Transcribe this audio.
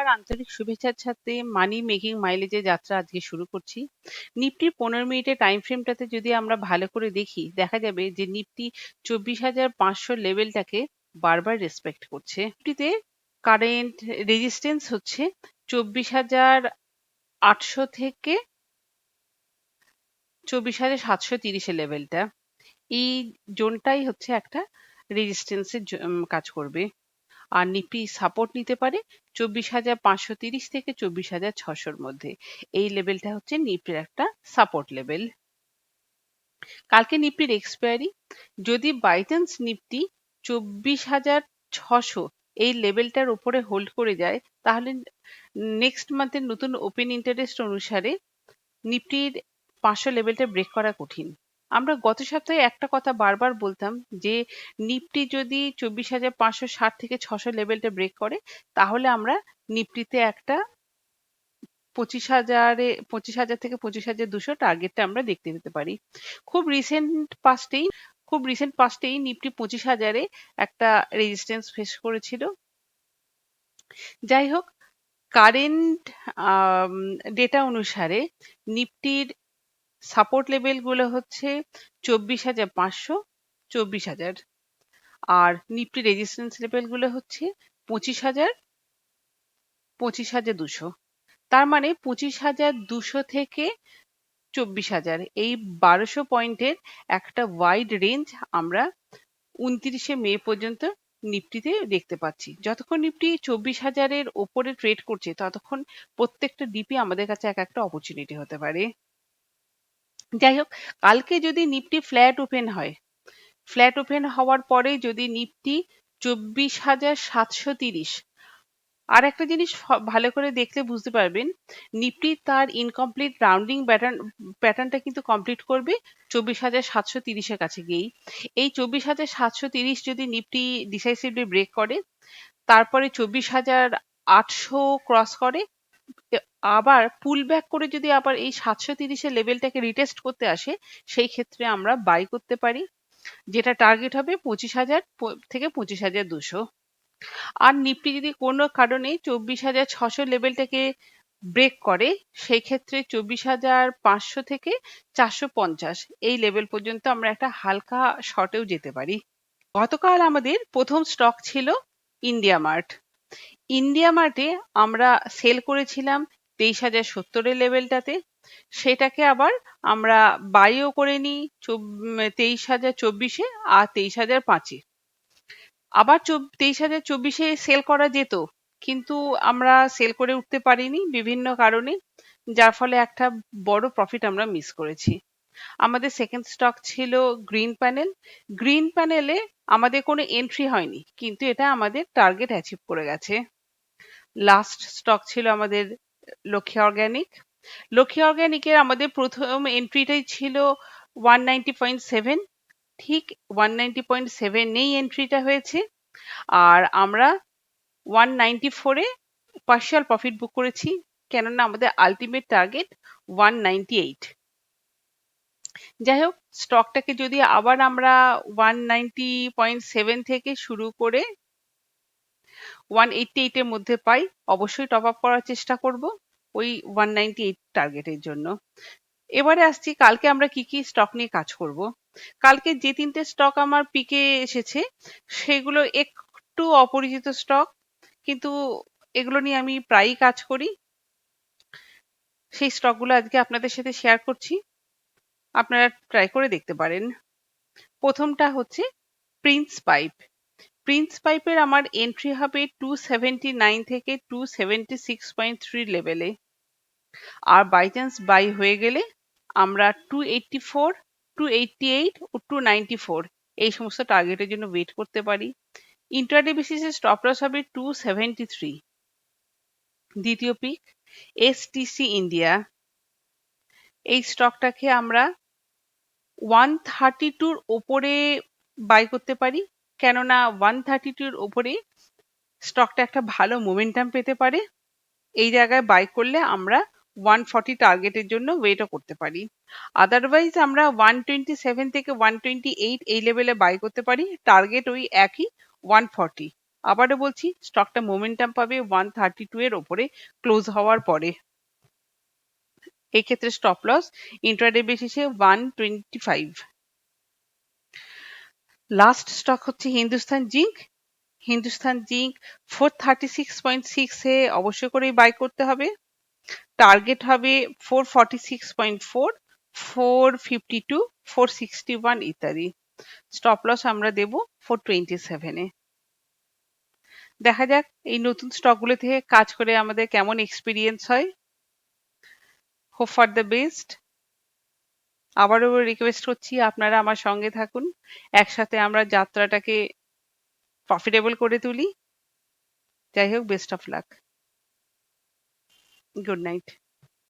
নমস্কার, আন্তরিক শুভেচ্ছার সাথে মানি মেকিং মাইলেজের যাত্রা আজকে শুরু করছি। নিফটি পনেরো মিনিটের টাইম ফ্রেমটাতে যদি আমরা ভালো করে দেখি, দেখা যাবে যে নিফটি চব্বিশ হাজার পাঁচশো লেভেলটাকে বারবার রেসপেক্ট করছে। নিফটিতে কারেন্ট রেজিস্ট্যান্স হচ্ছে চব্বিশ হাজার আটশো থেকে চব্বিশ হাজার সাতশো তিরিশের লেভেলটা এই জোনটাই হচ্ছে একটা রেজিস্ট্যান্সের কাজ করবে। আর নিফটি সাপোর্ট নিতে পারে চব্বিশ হাজার পাঁচশো তিরিশ থেকে চব্বিশ হাজার ছশোর মধ্যে। এই লেভেলটা হচ্ছে নিফটির একটা সাপোর্ট লেভেল কালকে নিফটির এক্সপায়ারি যদি বাই চান্স নিফটি চব্বিশ হাজার ছশো এই লেভেলটার উপরে হোল্ড করে যায়, তাহলে নেক্সট মান্থের নতুন ওপেন ইন্টারেস্ট অনুসারে নিফটির পাঁচশো লেভেলটা ব্রেক করা কঠিন। আমরা গত সপ্তাহে একটা কথা বারবার বলতাম যে, নিফটি যদি চব্বিশ হাজার পাঁচশো ষাট থেকে ছশো লেভেলটা ব্রেক করে, তাহলে আমরা নিফটিতে একটা পঁচিশ হাজারে, পঁচিশ হাজার থেকে পঁচিশ হাজার দুশো টার্গেটটা আমরা দেখতে পেতে পারি। খুব রিসেন্ট পাস্টেই খুব রিসেন্ট পাস্টেই নিফটি পঁচিশ হাজারে একটা রেজিস্ট্যান্স ফেস করেছিল। যাই হোক কারেন্ট ডেটা অনুসারে নিফটির সাপোর্ট লেভেলগুলো হচ্ছে চব্বিশ হাজার পাঁচশো চব্বিশ হাজার। আর নিফটি রেজিস্ট্যান্স লেভেলগুলো হচ্ছে পঁচিশ হাজার পঁচিশ হাজার দুশো। তার মানে পঁচিশ হাজার দুশো থেকে চব্বিশ হাজার। এই বারোশো পয়েন্টের একটা ওয়াইড রেঞ্জ আমরা উনত্রিশে মে পর্যন্ত নিফটিতে দেখতে পাচ্ছি। যতক্ষণ নিফটি চব্বিশ হাজারের ওপরে ট্রেড করছে, ততক্ষণ প্রত্যেকটা ডিপি আমাদের কাছে এক একটা অপরচুনিটি হতে পারে। যাই হোক, কালকে যদি নিফটি ফ্ল্যাট ওপেন হয় ফ্ল্যাট ওপেন হওয়ার পরে যদি নিফটি চব্বিশ হাজার সাতশো তিরিশ, আর একটা জিনিস ভালো করে দেখলে বুঝতে পারবেন, নিফটি তার ইনকমপ্লিট রাউন্ডিং প্যাটার্ন প্যাটার্নটা কিন্তু কমপ্লিট করবে চব্বিশ হাজার সাতশো তিরিশের কাছে গিয়েই। এই চব্বিশ হাজার সাতশো তিরিশ যদি নিফটি ডিসাইসিভলি ব্রেক করে, তারপরে চব্বিশ হাজার আটশো ক্রস করে আবার পুল ব্যাক করে যদি আবার এই সাতশো তিরিশের লেভেলটাকে রিটেস্ট করতে আসে, সেই ক্ষেত্রে আমরা বাই করতে পারি, যেটা টার্গেট হবে পঁচিশ হাজার থেকে পঁচিশ হাজার দুশো। আর নিফটি যদি কোনো কারণে চব্বিশ হাজার ছশো লেভেলটাকে ব্রেক করে, সেই ক্ষেত্রে চব্বিশ হাজার পাঁচশো থেকে চারশো পঞ্চাশ, এই লেভেল পর্যন্ত আমরা একটা হালকা শর্টেও যেতে পারি। গতকাল আমাদের প্রথম স্টক ছিল ইন্ডিয়া মার্ট ইন্ডিয়া মার্টে আমরা সেল করেছিলাম তেইশ হাজার সত্তরের লেভেলটাতে সেটাকে আবার আমরা বাইও করে নিই তেইশ হাজার চব্বিশে আর তেইশ হাজার পাঁচে। আবার তেইশ হাজার চব্বিশে সেল করা যেত, কিন্তু আমরা সেল করে উঠতে পারিনি বিভিন্ন কারণে, যার ফলে একটা বড় প্রফিট আমরা মিস করেছি। আমাদের সেকেন্ড স্টক ছিল গ্রিন প্যানেল গ্রিন প্যানেলে আমাদের কোনো এন্ট্রি হয়নি, কিন্তু এটা আমাদের টার্গেট অ্যাচিভ করে গেছে। লাস্ট স্টক ছিল আমাদের লক্ষ্মী অর্গ্যানিক লক্ষ্মী অর্গ্যানিকের আমাদের প্রথম এন্ট্রিটাই ছিল ওয়ান নাইনটি পয়েন্ট সেভেন ঠিক ওয়ান নাইনটি পয়েন্ট সেভেনেই এন্ট্রিটা হয়েছে। আর আমরা ওয়ান নাইনটি ফোরে পার্শিয়াল প্রফিট বুক করেছি, কেননা আমাদের ultimate target one ninety eight যাই হোক স্টকটাকে যদি আবার আমরা ওয়ান নাইনটি পয়েন্ট সেভেন থেকে শুরু করে ওয়ান এইটটি এইটের মধ্যে পাই, অবশ্যই টপ আপ করার চেষ্টা করব ওই ওয়ান নাইনটি এইট টার্গেটের জন্য। এবারে আসছি, কালকে আমরা কি কি স্টক নিয়ে কাজ করব? কালকে যে তিনটে স্টক আমার পিকে এসেছে, সেগুলো একটু অপরিচিত স্টক কিন্তু এগুলো নিয়ে আমি প্রায়ই কাজ করি। সেই স্টকগুলো আজকে আপনাদের সাথে শেয়ার করছি, আপনারা ট্রাই করে দেখতে পারেন। প্রথমটা হচ্ছে প্রিন্স পাইপ প্রিন্স পাইপের আমার এন্ট্রি হবে টু নাইন থেকে টু সিক্স পয়েন্ট থ্রি লেভেলে আর বাই চান্স বাই হয়ে গেলে আমরা two eighty four two eighty eight ও টু নাইনটি ফোর এই সমস্ত টার্গেটের জন্য ওয়েট করতে পারি। ইন্টারডে বেসিসে স্টপ লস হবে টু থ্রি দ্বিতীয় পিক এসটিসি ইন্ডিয়া এই স্টকটাকে আমরা ওয়ান থার্টি টুর ওপরে বাই করতে পারি। কেননা ওয়ান থার্টি টুর ওপরেই স্টকটা একটা ভালো মোমেন্টাম পেতে পারে। এই জায়গায় বাই করলে আমরা ওয়ান ফর্টি টার্গেটের জন্য ওয়েটও করতে পারি। আদারওয়াইজ আমরা ওয়ান টোয়েন্টি সেভেন থেকে ওয়ান টোয়েন্টি এইট এই লেভেলে বাই করতে পারি। টার্গেট ওই একই ওয়ান ফর্টি আবারও বলছি স্টকটা মোমেন্টাম পাবে ওয়ান থার্টি টু এর ওপরে ক্লোজ হওয়ার পরে। এক্ষেত্রে স্টপ লস ইন্ট্রাডে বেসিসে one twenty five last stock হচ্ছে Hindustan Zinc Hindustan Zinc four thirty six point six অবশ্যই করেই বাই করতে হবে। টার্গেট হবে four forty six point four four fifty two four sixty one ইত্যাদি। স্টপ লস আমরা দেব ফোর টোয়েন্টি সেভেনে দেখা যাক এই নতুন স্টকগুলো থেকে কাজ করে আমাদের কেমন এক্সপিরিয়েন্স হয়। হোপ ফর দ্য বেস্ট আবারও রিকোয়েস্ট করছি আপনারা আমার সঙ্গে থাকুন। একসাথে আমরা যাত্রাটাকে প্রফিটেবল করে তুলি। যাই হোক best of luck good night